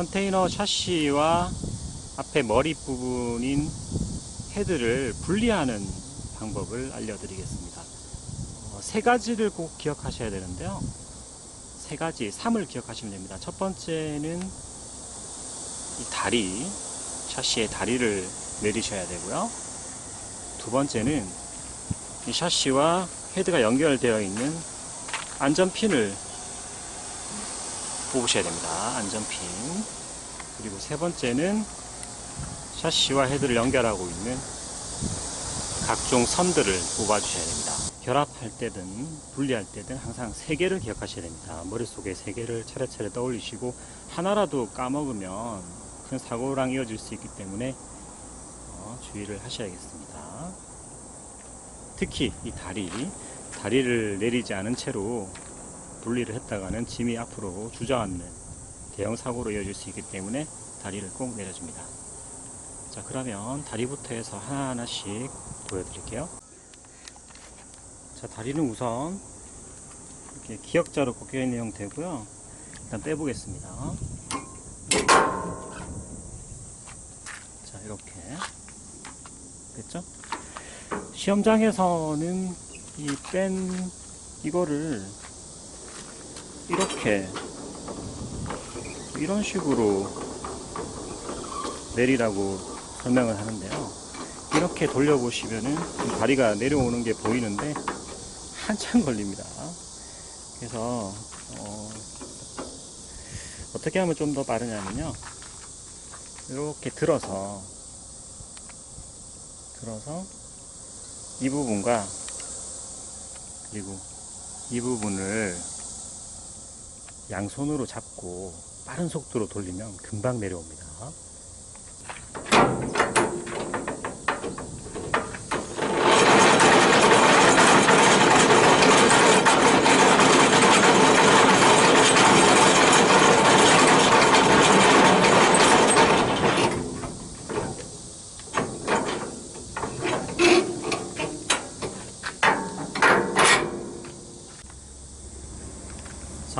컨테이너 샤시와 앞에 머리 부분인 헤드를 분리하는 방법을 알려드리겠습니다. 어, 세 가지를 꼭 기억하셔야 되는데요. 세 가지, 3을 기억하시면 됩니다. 첫 번째는 이 다리, 샤시의 다리를 내리셔야 되고요. 두 번째는 이 샤시와 헤드가 연결되어 있는 안전핀을 뽑으셔야 됩니다. 안전핀. 그리고 세 번째는 샤시와 헤드를 연결하고 있는 각종 선들을 뽑아주셔야 됩니다. 결합할 때든 분리할 때든 항상 세 개를 기억하셔야 됩니다. 머릿속에 세 개를 차례차례 떠올리시고 하나라도 까먹으면 큰 사고랑 이어질 수 있기 때문에 어, 주의를 하셔야겠습니다. 특히 이 다리, 다리를 내리지 않은 채로 분리를 했다가는 짐이 앞으로 주저앉는 대형 사고로 이어질 수 있기 때문에 다리를 꼭 내려줍니다. 자, 그러면 다리부터 해서 하나하나씩 보여드릴게요. 자, 다리는 우선 이렇게 기역자로 꺾여 있는 형태고요. 일단 빼보겠습니다. 자, 이렇게 됐죠? 시험장에서는 이 뺀 이거를 이렇게 이런 식으로 내리라고 설명을 하는데요. 이렇게 돌려보시면은 이 다리가 내려오는 게 보이는데 한참 걸립니다. 그래서 어, 떻게 하면 좀 더 빠르냐면요. 이렇게 들어서 들어서 이 부분과 그리고 이 부분을 양손으로 잡고 빠른 속도로 돌리면 금방 내려옵니다.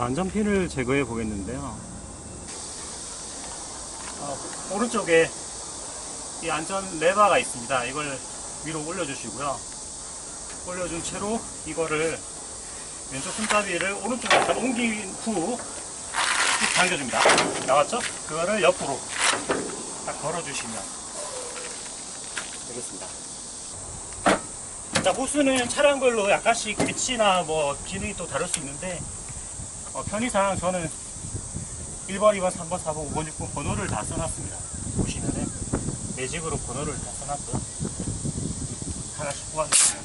자, 안전핀을 제거해 보겠는데요. 어, 오른쪽에 이 안전 레버가 있습니다. 이걸 위로 올려주시고요. 올려준 채로 이거를 왼쪽 손잡이를 오른쪽으로 옮긴 후 당겨줍니다. 나왔죠? 그거를 옆으로 딱 걸어주시면 되겠습니다. 자, 호수는 차량별로 약간씩 위치나 뭐 기능이 또 다를 수 있는데 어, 편의상 저는 1번, 2번, 3번, 4번, 5번, 6번 번호를 다 써놨습니다. 보시면은 매직으로 번호를 다 써놨고요. 하나씩 뽑아주시면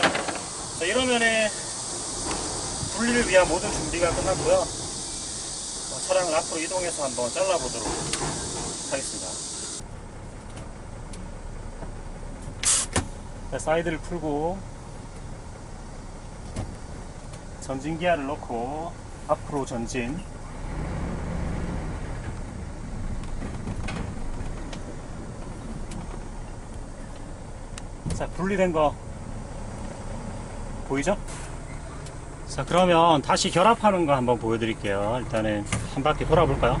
자, 자, 이러면은 분리를 위한 모든 준비가 끝났고요. 어, 차량을 앞으로 이동해서 한번 잘라보도록 하겠습니다. 사이드를 풀고 전진 기아를 넣고 앞으로 전진 자 분리된 거 보이죠? 자 그러면 다시 결합하는 거 한번 보여드릴게요 일단은 한 바퀴 돌아볼까요?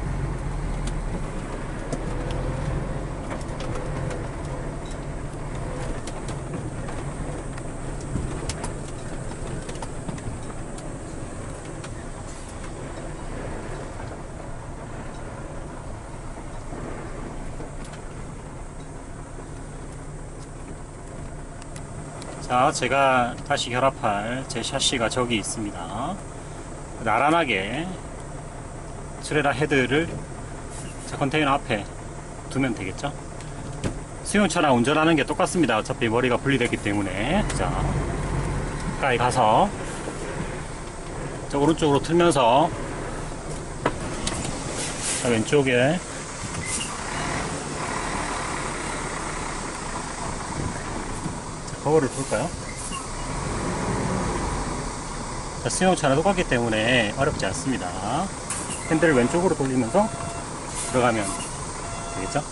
자, 제가 다시 결합할 제 샤시가 저기 있습니다. 나란하게 트레라 헤드를 자, 컨테이너 앞에 두면 되겠죠? 수용차랑 운전하는 게 똑같습니다. 어차피 머리가 분리됐기 때문에. 자, 가까이 가서 자, 오른쪽으로 틀면서 자, 왼쪽에 거울을 볼까요? 자, 수영차나 똑같기 때문에 어렵지 않습니다. 핸들을 왼쪽으로 돌리면서 들어가면 되겠죠?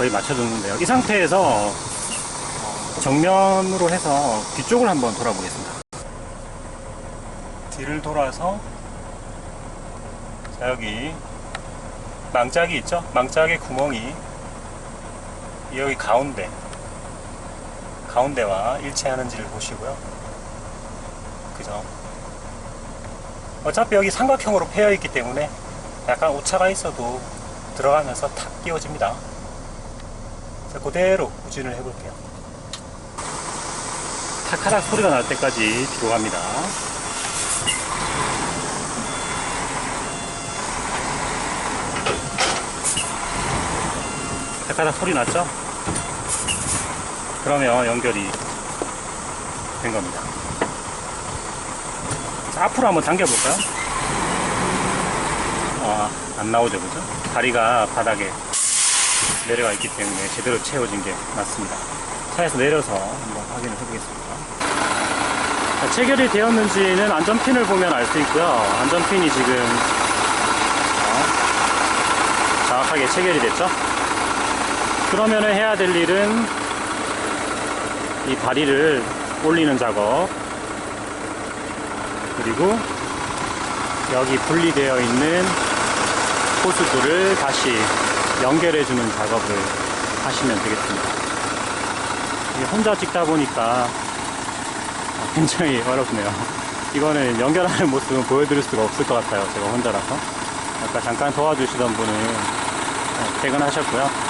거의 맞춰줬는데요. 이 상태에서 정면으로 해서 뒤쪽을 한번 돌아보겠습니다. 뒤를 돌아서 자 여기 망짝이 있죠? 망짝의 구멍이 여기 가운데 가운데와 일치하는지를 보시고요. 그죠? 어차피 여기 삼각형으로 패여 있기 때문에 약간 오차가 있어도 들어가면서 탁 끼워집니다. 자, 그대로 후진을 해볼게요. 탁하락 소리가 날 때까지 뒤로 갑니다. 탁하락 소리 났죠? 그러면 연결이 된 겁니다. 자, 앞으로 한번 당겨볼까요? 아, 안 나오죠, 그죠? 다리가 바닥에 내려가 있기 때문에 제대로 채워진 게 맞습니다. 차에서 내려서 한번 확인을 해보겠습니다. 자, 체결이 되었는지는 안전핀을 보면 알 수 있고요. 안전핀이 지금 어, 정확하게 체결이 됐죠? 그러면 해야 될 일은 이 다리를 올리는 작업 그리고 여기 분리되어 있는 호스들을 다시 연결해 주는 작업을 하시면 되겠습니다. 혼자 찍다 보니까 굉장히 어렵네요. 이거는 연결하는 모습은 보여드릴 수가 없을 것 같아요. 제가 혼자라서. 아까 잠깐 도와주시던 분은 어, 퇴근하셨고요.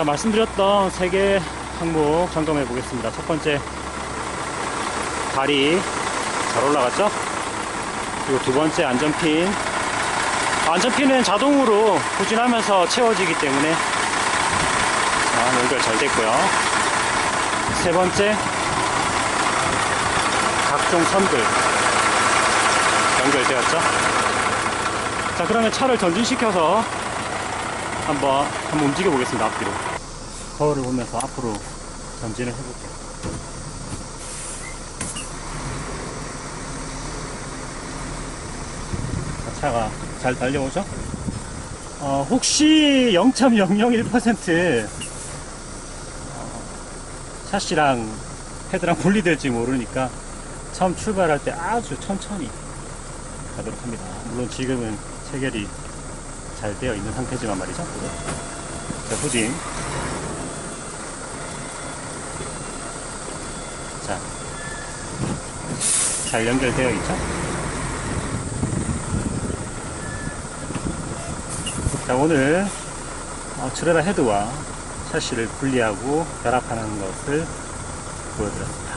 자, 말씀드렸던 세 개 항목 점검해 보겠습니다. 첫 번째, 다리 잘 올라갔죠? 그리고 두 번째 안전핀. 안전핀은 자동으로 후진하면서 채워지기 때문에 자, 연결 잘 됐고요. 세 번째, 각종 선들 연결되었죠? 자, 그러면 차를 전진시켜서 한번, 한번 움직여 보겠습니다. 앞뒤로. 거울을 보면서 앞으로 전진을 해볼게요. 자, 차가 잘 달려오죠? 어, 혹시 0.001% 어, 샤시랑 헤드랑 분리될지 모르니까 처음 출발할 때 아주 천천히 가도록 합니다. 물론 지금은 체결이 잘 되어 있는 상태지만 말이죠. 자, 후진. 자, 잘 연결되어 있죠? 자, 오늘 어, 트레라 헤드와 샤시를 분리하고 결합하는 것을 보여드렸습니다.